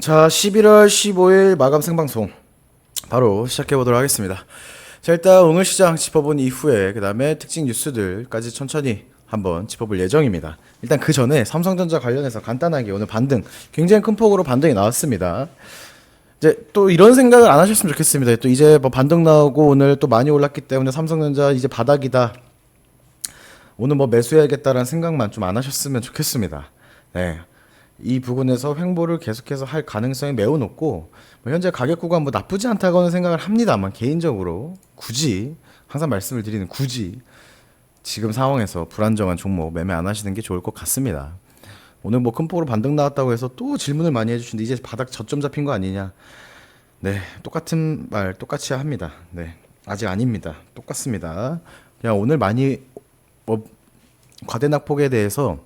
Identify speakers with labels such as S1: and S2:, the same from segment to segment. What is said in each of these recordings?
S1: 자, 11월 15일 마감 생방송 바로 시작해 보도록 하겠습니다. 자, 일단 오늘 시장 짚어본 이후에 그 다음에 특징 뉴스들까지 천천히 한번 짚어볼 예정입니다. 일단 그 전에 삼성전자 관련해서 간단하게 오늘 반등 굉장히 큰 폭으로 반등이 나왔습니다. 이제 또 이런 생각을 안 하셨으면 좋겠습니다. 또 이제 뭐 반등 나오고 오늘 또 많이 올랐기 때문에 삼성전자 이제 바닥이다. 오늘 뭐 매수해야겠다라는 생각만 좀 안 하셨으면 좋겠습니다. 네. 이 부분에서 횡보를 계속해서 할 가능성이 매우 높고 뭐 현재 가격 구간 뭐 나쁘지 않다고는 생각을 합니다만 개인적으로 굳이 항상 말씀을 드리는 굳이 지금 상황에서 불안정한 종목 매매 안 하시는 게 좋을 것 같습니다. 오늘 뭐 큰 폭으로 반등 나왔다고 해서 또 질문을 많이 해주시는데 이제 바닥 저점 잡힌 거 아니냐? 네, 똑같은 말 똑같이 합니다. 네, 아직 아닙니다. 똑같습니다. 그냥 오늘 많이 뭐 과대 낙폭에 대해서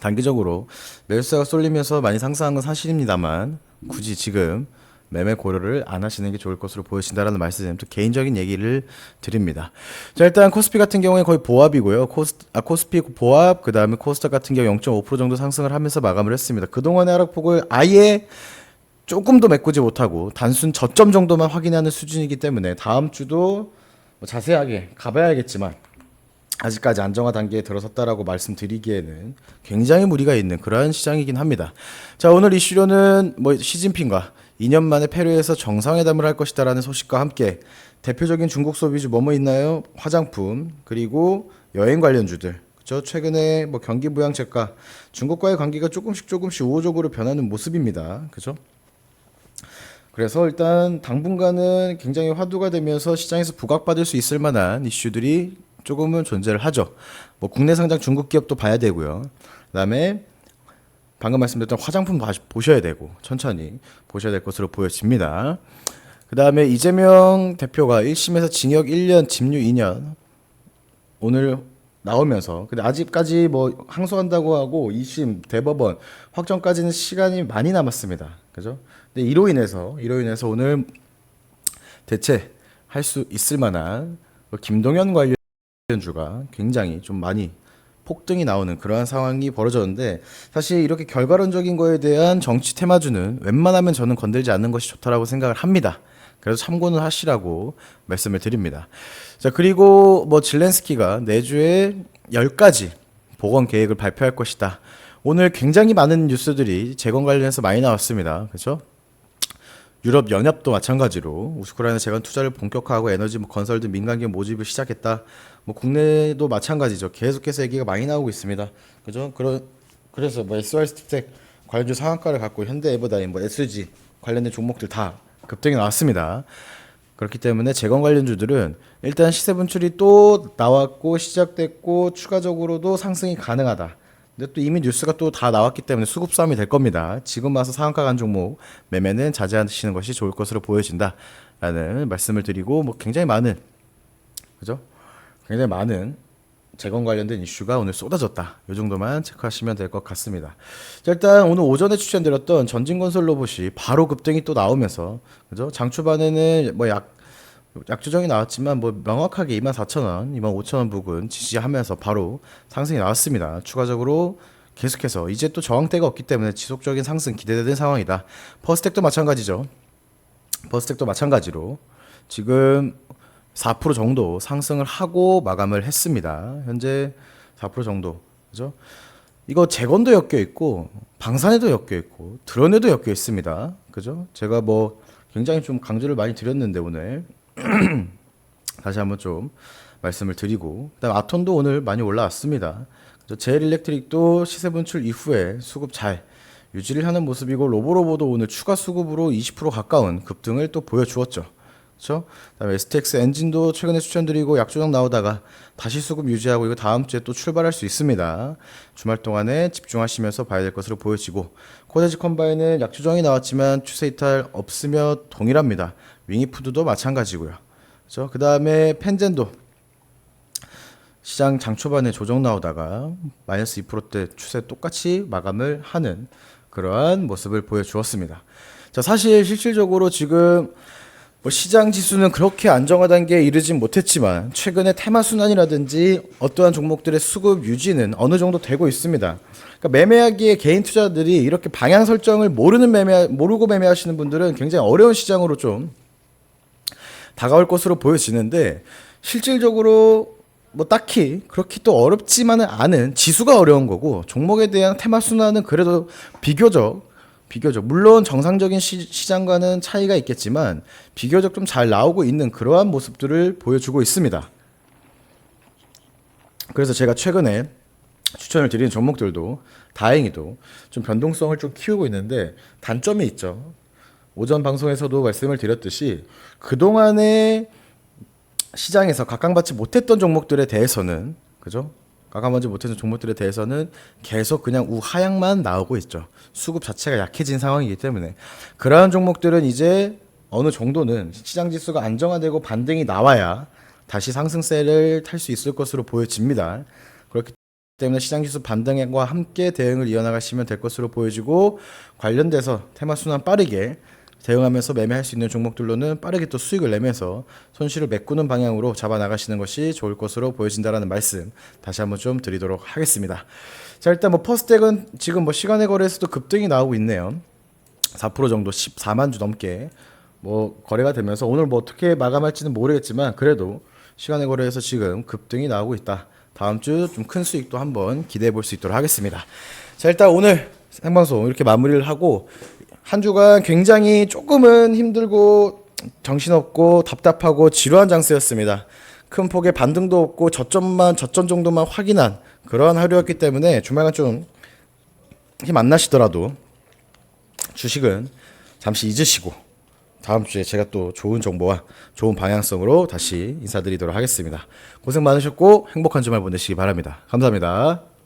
S1: 단기적으로 매수세가 쏠리면서 많이 상승한 건 사실입니다만 굳이 지금 매매 고려를 안 하시는 게 좋을 것으로 보여진다라는 말씀을 또 개인적인 얘기를 드립니다. 자 일단 코스피 같은 경우에 거의 보합이고요. 코스 아 코스피 보합 그 다음에 코스닥 같은 경우 0.5% 정도 상승을 하면서 마감을 했습니다. 그 동안의 하락폭을 아예 조금도 메꾸지 못하고 단순 저점 정도만 확인하는 수준이기 때문에 다음 주도 뭐 자세하게 가봐야겠지만 아직까지 안정화 단계에 들어섰다라고 말씀드리기에는 굉장히 무리가 있는 그러한 시장이긴 합니다. 자 오늘 이슈로는 뭐 시진핑과 2년 만에 페루에서 정상회담을 할 것이다라는 소식과 함께 대표적인 중국 소비주 뭐뭐 있나요? 화장품 그리고 여행 관련주들 그죠? 최근에 뭐 경기 부양책과 중국과의 관계가 조금씩 조금씩 우호적으로 변하는 모습입니다. 그죠? 그래서 일단 당분간은 굉장히 화두가 되면서 시장에서 부각받을 수 있을 만한 이슈들이 조금은 존재를 하죠. 뭐 국내 상장 중국 기업도 봐야 되고요. 그다음에 방금 말씀드렸던 화장품 봐- 보셔야 되고 천천히 보셔야 될 것으로 보여집니다. 그다음에 이재명 대표가 1심에서 징역 1년, 집유 2년 오늘 나오면서 근데 아직까지 뭐 항소한다고 하고 2심 대법원 확정까지는 시간이 많이 남았습니다. 그죠? 근데 이로 인해서 이로 인해서 오늘 대체 할 수 있을 만한 뭐 김동연 관련 주가 굉장히 좀 많이 폭등이 나오는 그러한 상황이 벌어졌는데 사실 이렇게 결과론적인 거에 대한 정치 테마주는 웬만하면 저는 건들지 않는 것이 좋다라고 생각을 합니다. 그래서 참고는 하시라고 말씀을 드립니다. 자, 그리고 뭐 질렌스키가 내주에 10가지 보건 계획을 발표할 것이다. 오늘 굉장히 많은 뉴스들이 재건 관련해서 많이 나왔습니다. 그렇죠? 유럽 연합도 마찬가지로 우크라이나 재건 투자를 본격화하고 에너지 뭐 건설 등 민간 기업 모집을 시작했다. 뭐 국내도 마찬가지죠. 계속해서 얘기가 많이 나오고 있습니다. 그죠? 그러, 그래서 뭐 SR스텍 관련주 상한가를 갖고 현대 에버다임, 뭐 SG 관련된 종목들 다 급등이 나왔습니다. 그렇기 때문에 재건 관련주들은 일단 시세 분출이 또 나왔고 시작됐고 추가적으로도 상승이 가능하다. 근데 또 이미 뉴스가 또 다 나왔기 때문에 수급 싸움이 될 겁니다. 지금 와서 상한가 간 종목 매매는 자제하시는 것이 좋을 것으로 보여진다라는 말씀을 드리고 뭐 굉장히 많은 그죠? 굉장히 많은 재건 관련된 이슈가 오늘 쏟아졌다. 이 정도만 체크하시면 될 것 같습니다. 자, 일단 오늘 오전에 추천드렸던 전진건설 로봇이 바로 급등이 또 나오면서 그죠? 장 초반에는 뭐 약 약조정이 나왔지만 뭐 명확하게 24,000원, 25,000원 부근 지지하면서 바로 상승이 나왔습니다. 추가적으로 계속해서 이제 또 저항대가 없기 때문에 지속적인 상승 기대되는 상황이다. 퍼스텍도 마찬가지죠. 버스텍도 마찬가지로 지금 4% 정도 상승을 하고 마감을 했습니다. 현재 4% 정도. 그죠? 이거 재건도 엮여 있고 방산에도 엮여 있고 드론에도 엮여 있습니다. 그죠? 제가 뭐 굉장히 좀 강조를 많이 드렸는데 오늘 다시 한번 좀 말씀을 드리고 그다음 아톤도 오늘 많이 올라왔습니다. 제일 일렉트릭도 시세 분출 이후에 수급 잘 유지를 하는 모습이고 로보로보도 오늘 추가 수급으로 20% 가까운 급등을 또 보여주었죠. 그렇죠? 그다음에 STX 엔진도 최근에 추천드리고 약 조정 나오다가 다시 수급 유지하고 이거 다음 주에 또 출발할 수 있습니다. 주말 동안에 집중하시면서 봐야 될 것으로 보여지고 코데지 컴바인은 약 조정이 나왔지만 추세 이탈 없으며 동일합니다. 윙이푸드도 마찬가지고요. 그렇죠? 그다음에 펜젠도 시장 장 초반에 조정 나오다가 마이너스 2%대 추세 똑같이 마감을 하는 그러한 모습을 보여주었습니다. 자, 사실 실질적으로 지금 뭐 시장 지수는 그렇게 안정화 단계에 이르진 못했지만 최근에 테마 순환이라든지 어떠한 종목들의 수급 유지는 어느 정도 되고 있습니다. 그러니까 매매하기에 개인 투자들이 이렇게 방향 설정을 모르는 매매 모르고 매매하시는 분들은 굉장히 어려운 시장으로 좀 다가올 것으로 보여지는데 실질적으로 뭐 딱히 그렇게 또 어렵지만은 않은 지수가 어려운 거고 종목에 대한 테마 순환은 그래도 비교적 비교적 물론 정상적인 시, 시장과는 차이가 있겠지만 비교적 좀 잘 나오고 있는 그러한 모습들을 보여주고 있습니다. 그래서 제가 최근에 추천을 드리는 종목들도 다행히도 좀 변동성을 좀 키우고 있는데 단점이 있죠. 오전 방송에서도 말씀을 드렸듯이 그동안에 시장에서 각광받지 못했던 종목들에 대해서는 그죠? 각광받지 못했던 종목들에 대해서는 계속 그냥 우하향만 나오고 있죠. 수급 자체가 약해진 상황이기 때문에 그러한 종목들은 이제 어느 정도는 시장 지수가 안정화되고 반등이 나와야 다시 상승세를 탈 수 있을 것으로 보여집니다. 그렇기 때문에 시장 지수 반등과 함께 대응을 이어나가시면 될 것으로 보여지고 관련돼서 테마 순환 빠르게 대응하면서 매매할 수 있는 종목들로는 빠르게 또 수익을 내면서 손실을 메꾸는 방향으로 잡아 나가시는 것이 좋을 것으로 보여진다라는 말씀 다시 한번 좀 드리도록 하겠습니다. 자 일단 뭐 퍼스텍은 지금 뭐 시간의 거래에서도 급등이 나오고 있네요. 4% 정도 14만 주 넘게 뭐 거래가 되면서 오늘 뭐 어떻게 마감할지는 모르겠지만 그래도 시간의 거래에서 지금 급등이 나오고 있다. 다음 주 좀 큰 수익도 한번 기대해 볼 수 있도록 하겠습니다. 자 일단 오늘 생방송 이렇게 마무리를 하고 한 주간 굉장히 조금은 힘들고 정신없고 답답하고 지루한 장세였습니다. 큰 폭의 반등도 없고 저점만 저점 정도만 확인한 그러한 하루였기 때문에 주말간 좀 힘 안 나시더라도 주식은 잠시 잊으시고 다음 주에 제가 또 좋은 정보와 좋은 방향성으로 다시 인사드리도록 하겠습니다. 고생 많으셨고 행복한 주말 보내시기 바랍니다. 감사합니다.